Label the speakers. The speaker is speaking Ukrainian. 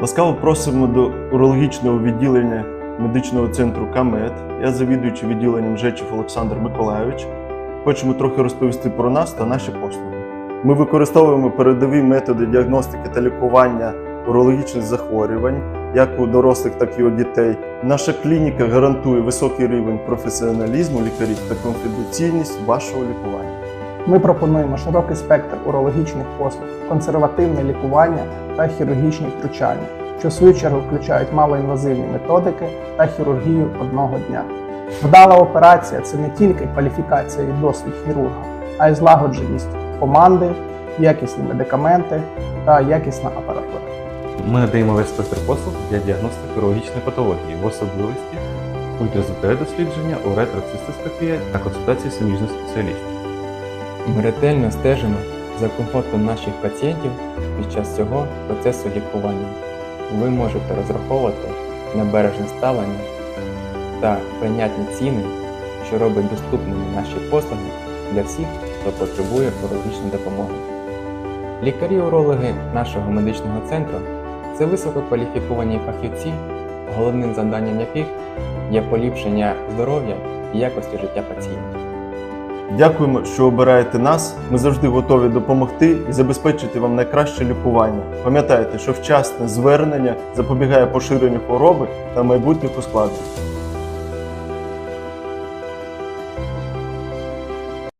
Speaker 1: Ласкаво просимо до урологічного відділення медичного центру КАМЕД. Я завідуючий відділенням Жечів Олександр Миколайович. Хочемо трохи розповісти про нас та наші послуги. Ми використовуємо передові методи діагностики та лікування урологічних захворювань, як у дорослих, так і у дітей. Наша клініка гарантує високий рівень професіоналізму лікарів та конфіденційність вашого лікування.
Speaker 2: Ми пропонуємо широкий спектр урологічних послуг, консервативне лікування та хірургічні втручання, що в свою чергу включають малоінвазивні методики та хірургію одного дня. Вдала операція це не тільки кваліфікація і досвід хірурга, а й злагодженість команди, якісні медикаменти та якісна апаратура.
Speaker 3: Ми надаємо весь спектр послуг для діагностики урологічної патології, в особливості ультразвукове дослідження, уретрociстоскопія та консультації суміжних спеціалістів.
Speaker 4: Ми ретельно стежимо за комфортом наших пацієнтів під час цього процесу лікування. Ви можете розраховувати на бережне ставлення та прийнятні ціни, що робить доступними наші послуги для всіх, хто потребує урологічної допомоги. Лікарі-урологи нашого медичного центру це висококваліфіковані фахівці, головним завданням яких є поліпшення здоров'я і якості життя пацієнтів.
Speaker 1: Дякуємо, що обираєте нас. Ми завжди готові допомогти і забезпечити вам найкраще лікування. Пам'ятайте, що вчасне звернення запобігає поширенню хвороби та майбутніх ускладнень.